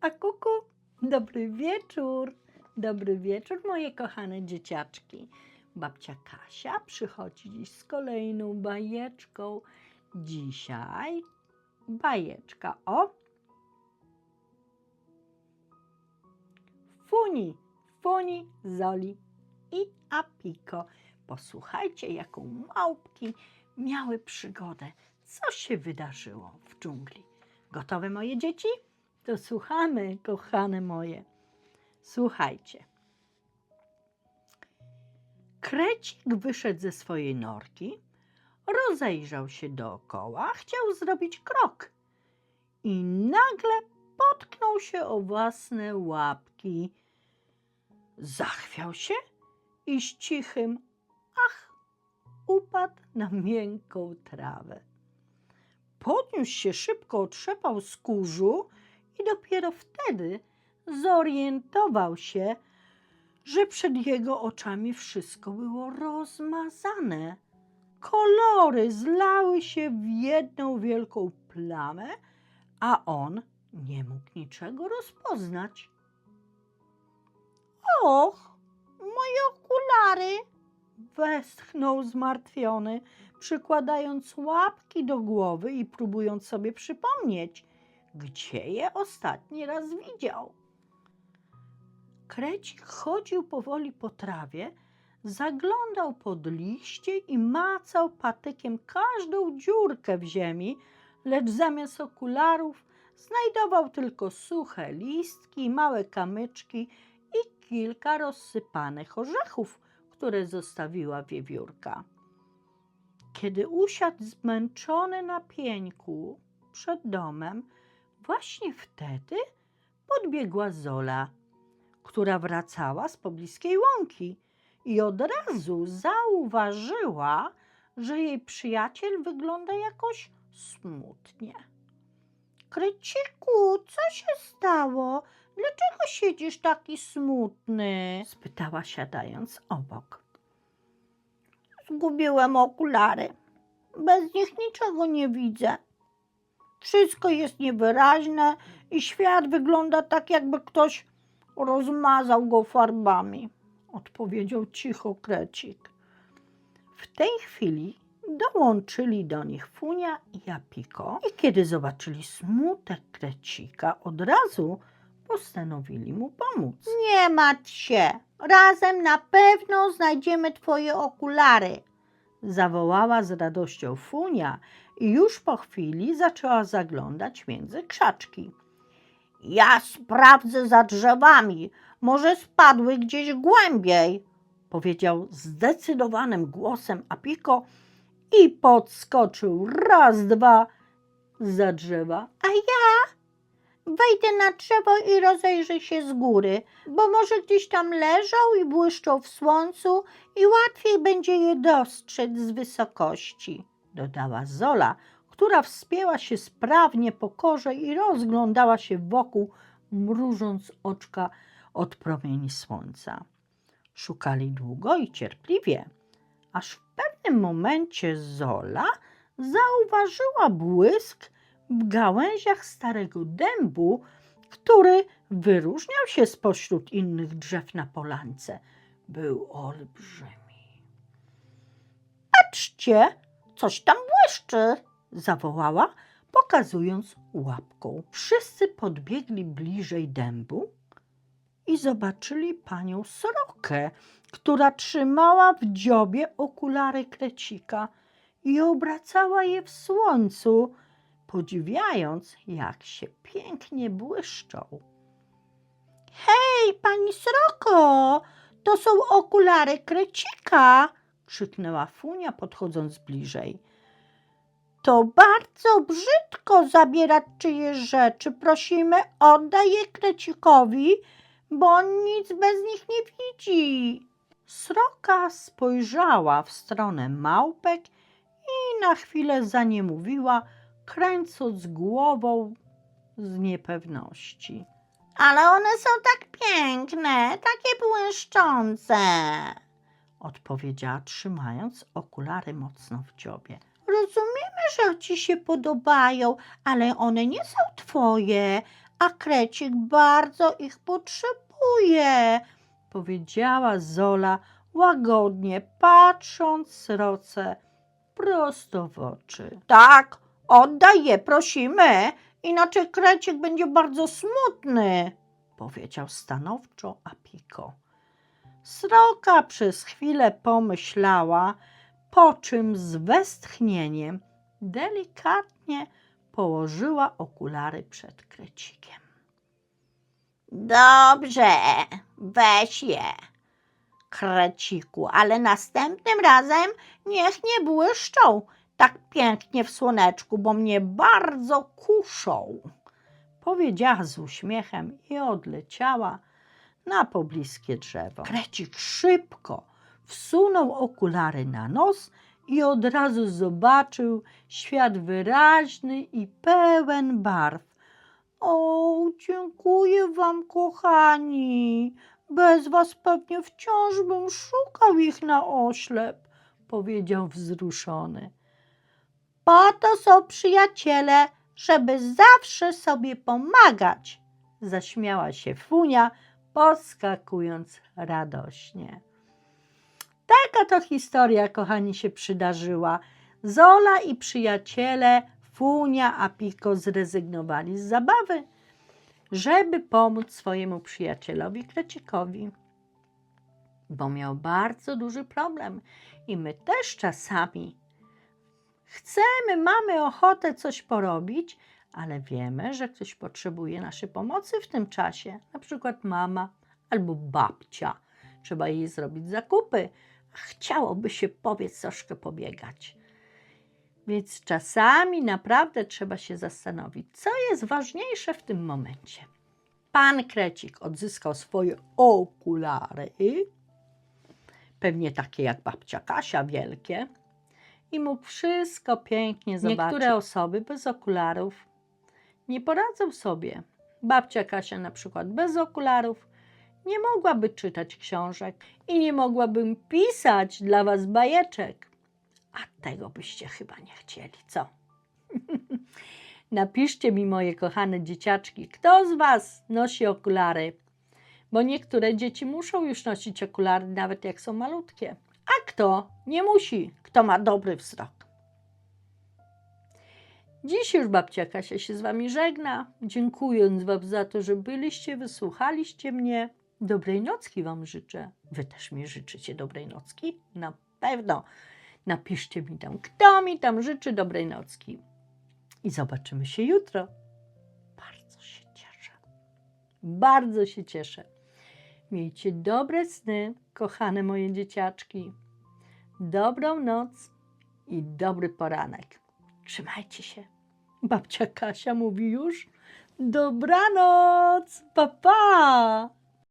A kuku, dobry wieczór. Dobry wieczór, moje kochane dzieciaczki. Babcia Kasia przychodzi dziś z kolejną bajeczką. Dzisiaj bajeczka o Funi, Funi, Zoli i Apiko. Posłuchajcie, jaką małpki miały przygodę. Co się wydarzyło w dżungli? Gotowe moje dzieci? To słuchamy, kochane moje. Słuchajcie. Krecik wyszedł ze swojej norki, rozejrzał się dookoła, chciał zrobić krok i nagle potknął się o własne łapki. Zachwiał się i z cichym ach upadł na miękką trawę. Podniósł się szybko, otrzepał z kurzu i dopiero wtedy zorientował się, że przed jego oczami wszystko było rozmazane. Kolory zlały się w jedną wielką plamę, a on nie mógł niczego rozpoznać. Och, moje okulary! Westchnął zmartwiony, przykładając łapki do głowy i próbując sobie przypomnieć, gdzie je ostatni raz widział. Krecik chodził powoli po trawie, zaglądał pod liście i macał patykiem każdą dziurkę w ziemi, lecz zamiast okularów znajdował tylko suche listki, małe kamyczki i kilka rozsypanych orzechów, które zostawiła wiewiórka. Kiedy usiadł zmęczony na pieńku przed domem, właśnie wtedy podbiegła Zola, która wracała z pobliskiej łąki i od razu zauważyła, że jej przyjaciel wygląda jakoś smutnie. Kreciku, co się stało? Dlaczego siedzisz taki smutny? spytała siadając obok. Zgubiłem okulary. Bez nich niczego nie widzę. Wszystko jest niewyraźne i świat wygląda tak, jakby ktoś rozmazał go farbami, odpowiedział cicho Krecik. W tej chwili dołączyli do nich Funia i Apiko i kiedy zobaczyli smutek Krecika, od razu postanowili mu pomóc. Nie martw się, razem na pewno znajdziemy twoje okulary, zawołała z radością Funia i już po chwili zaczęła zaglądać między krzaczki. Ja sprawdzę za drzewami, może spadły gdzieś głębiej, powiedział zdecydowanym głosem Apiko i podskoczył raz, dwa za drzewa. A ja wejdę na drzewo i rozejrzę się z góry, bo może gdzieś tam leżał i błyszczał w słońcu i łatwiej będzie je dostrzec z wysokości, dodała Zola, która wspięła się sprawnie po korze i rozglądała się wokół, mrużąc oczka od promieni słońca. Szukali długo i cierpliwie, aż w pewnym momencie Zola zauważyła błysk w gałęziach starego dębu, który wyróżniał się spośród innych drzew na polance. Był olbrzymi. Patrzcie, coś tam błyszczy, zawołała, pokazując łapką. Wszyscy podbiegli bliżej dębu i zobaczyli panią srokę, która trzymała w dziobie okulary krecika i obracała je w słońcu, podziwiając, jak się pięknie błyszczą. Hej, pani sroko, to są okulary krecika, krzyknęła Funia, podchodząc bliżej. To bardzo brzydko zabierać czyjeś rzeczy. Prosimy, oddaj je krecikowi, bo on nic bez nich nie widzi. Sroka spojrzała w stronę małpek i na chwilę zaniemówiła, kręcąc głową z niepewności. Ale one są tak piękne, takie błyszczące, odpowiedziała, trzymając okulary mocno w dziobie. Rozumiemy, że ci się podobają, ale one nie są twoje, a krecik bardzo ich potrzebuje, powiedziała Zola łagodnie, patrząc sroce prosto w oczy. Tak, oddaj je, prosimy, inaczej krecik będzie bardzo smutny, powiedział stanowczo Apiko. Sroka przez chwilę pomyślała, po czym z westchnieniem delikatnie położyła okulary przed krecikiem. Dobrze, weź je, kreciku, ale następnym razem niech nie błyszczą tak pięknie w słoneczku, bo mnie bardzo kuszą. Powiedziała z uśmiechem i odleciała na pobliskie drzewo. Krecik szybko wsunął okulary na nos i od razu zobaczył świat wyraźny i pełen barw. O, dziękuję wam, kochani. Bez was pewnie wciąż bym szukał ich na oślep, powiedział wzruszony. Po to są przyjaciele, żeby zawsze sobie pomagać, zaśmiała się Funia, podskakując radośnie. Taka to historia, kochani, się przydarzyła. Zola i przyjaciele Funia a Piko zrezygnowali z zabawy, żeby pomóc swojemu przyjacielowi Krecikowi, bo miał bardzo duży problem i my też czasami chcemy, mamy ochotę coś porobić, ale wiemy, że ktoś potrzebuje naszej pomocy w tym czasie, na przykład mama albo babcia. Trzeba jej zrobić zakupy, a chciałoby się powiedz troszkę pobiegać. Więc czasami naprawdę trzeba się zastanowić, co jest ważniejsze w tym momencie. Pan Krecik odzyskał swoje okulary, pewnie takie jak babcia Kasia, wielkie, i mógł wszystko pięknie zobaczyć. Niektóre osoby bez okularów nie poradzą sobie. Babcia Kasia na przykład bez okularów nie mogłaby czytać książek i nie mogłabym pisać dla was bajeczek. A tego byście chyba nie chcieli, co? Napiszcie mi, moje kochane dzieciaczki, kto z was nosi okulary? Bo niektóre dzieci muszą już nosić okulary, nawet jak są malutkie. A kto nie musi, kto ma dobry wzrok. Dziś już babcia Kasia się z wami żegna, dziękując wam za to, że byliście, wysłuchaliście mnie. Dobrej nocki wam życzę. Wy też mi życzycie dobrej nocki? Na pewno. Napiszcie mi tam, kto mi tam życzy dobrej nocki. I zobaczymy się jutro. Bardzo się cieszę. Bardzo się cieszę. Miejcie dobre sny, kochane moje dzieciaczki. Dobrą noc i dobry poranek. Trzymajcie się. Babcia Kasia mówi już dobranoc. Pa, pa.